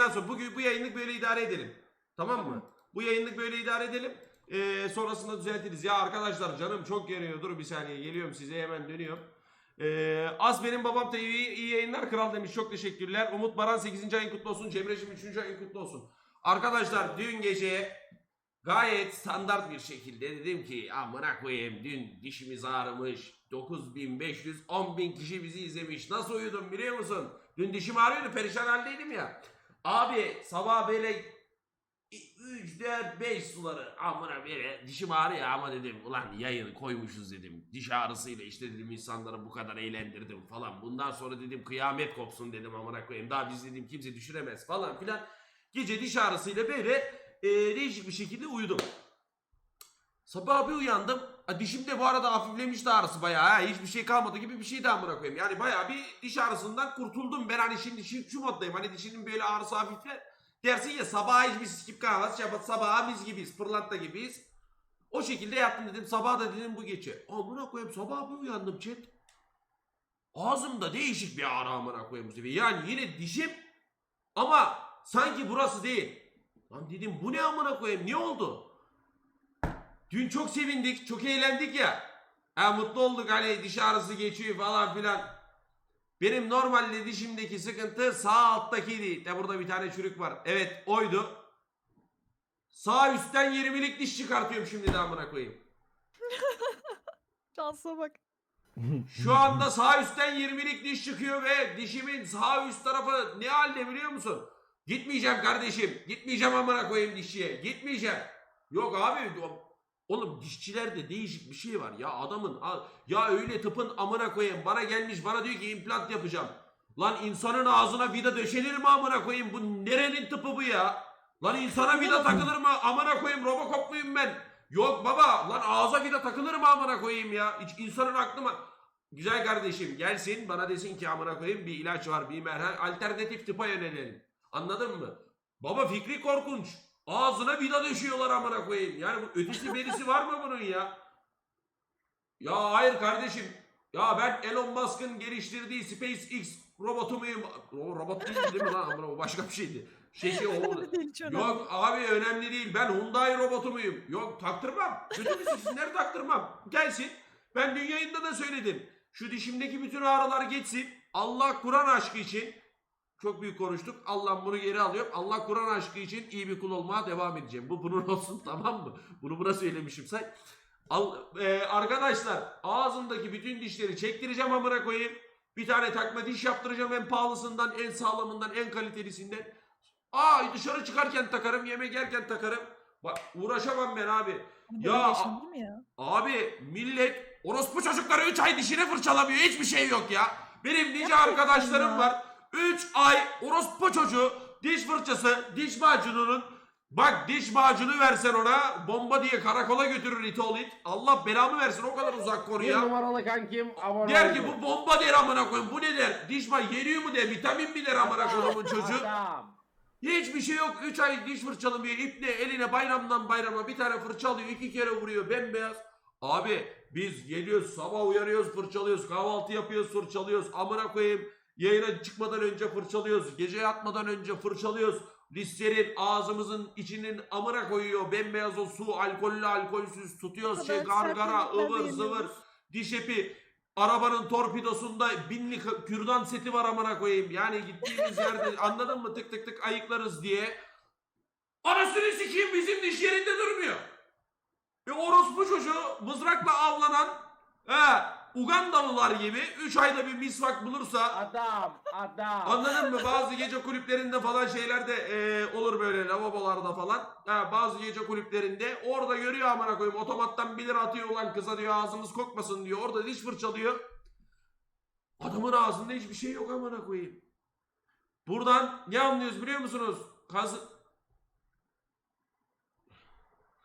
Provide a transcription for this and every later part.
yayından sonra bugün bu yayınlık böyle idare edelim. Tamam mı? Bu yayınlık böyle idare edelim. Ee, sonrasında düzeltiriz. Ya arkadaşlar canım çok geliyor. Dur bir saniye geliyorum size hemen dönüyorum. Ee, As benim babam TV iyi yayınlar kral demiş. Çok teşekkürler. Umut Baran 8. ayın kutlu olsun. Cemre'cim 3. ayın kutlu olsun. Arkadaşlar dün gece gayet standart bir şekilde dedim ki amına koyayım dün dişimiz ağrımış. 9500 10000 kişi bizi izlemiş. Nasıl uyudum biliyor musun? Dün dişim ağrıyordu perişan haldeydim ya. Abi sabah böyle 3, 4, 5 suları amına böyle dişim ağrıyor ama dedim ulan yayını koymuşuz dedim. Diş ağrısıyla işte dedim insanları bu kadar eğlendirdim falan. Bundan sonra dedim kıyamet kopsun dedim amına koyayım. Daha biz dedim kimse düşüremez falan filan. Gece diş ağrısıyla böyle e, değişik bir şekilde uyudum. Sabah bir uyandım. Ha, dişim de bu arada hafiflemişti ağrısı bayağı. Ha, hiçbir şey kalmadı gibi bir şeydi amına koyayım. Yani bayağı bir diş ağrısından kurtuldum. Ben hani şimdi şu, şu moddayım. Hani dişinin böyle ağrısı hafifler. Dersin ya sabaha hiçbir skip kalmaz. Şey, sabaha biz gibiyiz. Pırlanta gibiyiz. O şekilde yattım dedim. Sabah da dedim bu gece. Amına koyayım sabah bir uyandım chat. Ağzımda değişik bir ağrı amına koyayım bu. Yani yine dişim ama sanki burası değil. Lan dedim bu ne amına koyayım ne oldu? Dün çok sevindik, çok eğlendik ya. Ha, mutlu olduk hani diş ağrısı geçiyor falan filan. Benim normalde dişimdeki sıkıntı sağ alttakiydi. De burada bir tane çürük var. Evet oydu. Sağ üstten 20'lik diş çıkartıyorum şimdi de amına koyayım. Şansa bak. Şu anda sağ üstten 20'lik diş çıkıyor ve dişimin sağ üst tarafı ne halde biliyor musun? Gitmeyeceğim kardeşim. Gitmeyeceğim amına koyayım dişçiye. Gitmeyeceğim. Yok abi Oğlum dişçilerde değişik bir şey var ya adamın ya öyle tıpın amına koyayım bana gelmiş bana diyor ki implant yapacağım. Lan insanın ağzına vida döşenir mi amına koyayım bu nerenin tıpı bu ya? Lan insana vida takılır mı amına koyayım robokop muyum ben? Yok baba lan ağza vida takılır mı amına koyayım ya? Hiç insanın aklı mı? Güzel kardeşim gelsin bana desin ki amına koyayım bir ilaç var bir merhem alternatif tıpa yönelelim. Anladın mı? Baba fikri korkunç. Ağzına vida döşüyorlar amına koyayım. Yani bu ötesi berisi var mı bunun ya? Ya hayır kardeşim. Ya ben Elon Musk'ın geliştirdiği SpaceX robotu muyum? O robot değil değil mi lan? Amına, o başka bir şeydi. Şey şey o. Değil, hiç önemli Yok abi önemli değil. Ben Hyundai robotu muyum? Yok taktırmam. Kötü müsün sizleri taktırmam. Gelsin. Ben dün yayında da söyledim. Şu dişimdeki bütün ağrılar geçsin. Allah Kur'an aşkı için çok büyük konuştuk. Allah bunu geri alıyor. Allah Kur'an aşkı için iyi bir kul olmaya devam edeceğim. Bu bunun olsun tamam mı? Bunu buna söylemişim say. Al, e, arkadaşlar ağzımdaki bütün dişleri çektireceğim amına koyayım. Bir tane takma diş yaptıracağım en pahalısından, en sağlamından, en kalitelisinden. Aa dışarı çıkarken takarım, yemek yerken takarım. Bak uğraşamam ben abi. Böyle Ya- yaşanır mı ya? Abi millet orospu çocukları 3 ay dişini fırçalamıyor. Hiçbir şey yok ya. Benim nice Gerçekten arkadaşlarım ya. var. 3 ay orospu çocuğu diş fırçası, diş macununun Bak diş macunu versen ona bomba diye karakola götürür it ol it. Allah belamı versin o kadar uzak Bir konuya. numaralı kankim abone Der ki oldu. bu bomba der amına koyayım. Bu ne der? Diş ma yeriyor mu der? Vitamin mi der amına koyduğumun çocuğu? Adam. Hiçbir şey yok. 3 ay diş fırçalamıyor. İpne eline bayramdan bayrama bir tane fırça alıyor. iki kere vuruyor. Bembeyaz. Abi biz geliyoruz sabah uyanıyoruz fırçalıyoruz. Kahvaltı yapıyoruz fırçalıyoruz. Amına koyayım. Yayına çıkmadan önce fırçalıyoruz. Gece yatmadan önce fırçalıyoruz. Listerin ağzımızın içinin amına koyuyor. Bembeyaz o su alkollü alkolsüz tutuyoruz. Şey gargara ıvır zıvır. Diş epi arabanın torpidosunda binlik kürdan seti var amına koyayım. Yani gittiğimiz yerde anladın mı tık tık tık ayıklarız diye. Anasını sikeyim bizim diş yerinde durmuyor. E orospu çocuğu mızrakla avlanan he, Ugandalılar gibi 3 ayda bir misvak bulursa Adam. Adam. Anladın mı? Bazı gece kulüplerinde falan şeylerde e, olur böyle lavabolarda falan. Ha, bazı gece kulüplerinde orada görüyor amına koyayım. Otomattan 1 lira atıyor ulan kıza diyor ağzımız kokmasın diyor. Orada diş fırçalıyor. Adamın ağzında hiçbir şey yok amına koyayım. Buradan ne anlıyoruz biliyor musunuz? Kazı...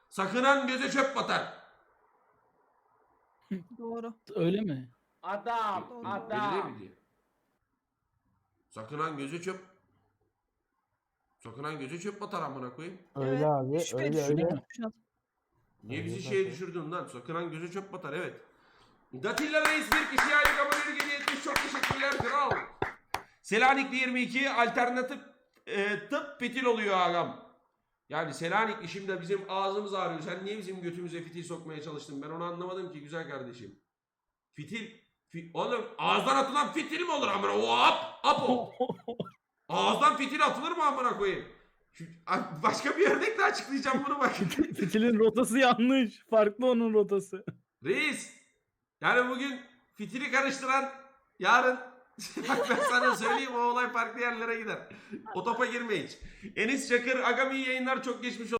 Sakınan göze çöp batar. Doğru. Öyle mi? Adam. Adam. diye. Sakınan göze çöp. Sakınan göze çöp batar amına koyayım. Öyle Evet, abi. şüphe Öyle öyle. şu an. Niye bizi şeye düşürdün lan? Sakınan göze çöp batar evet. Datilla Reis bir kişiye aylık abonelik hediye etmiş. Çok teşekkürler kral. Selanikli 22 alternatif e, tıp fitil oluyor agam. Yani Selanik işimde bizim ağzımız ağrıyor. Sen niye bizim götümüze fitil sokmaya çalıştın? Ben onu anlamadım ki güzel kardeşim. Fitil, fi, oğlum ağızdan atılan fitil mi olur amına? O ap, ap o. Ağızdan fitil atılır mı amına koyayım? Başka bir örnekle açıklayacağım bunu bak. Fitilin rotası yanlış. Farklı onun rotası. Reis. Yani bugün fitili karıştıran yarın bak ben sana söyleyeyim o olay farklı yerlere gider. O topa girme hiç. Enis Çakır Agam iyi yayınlar çok geçmiş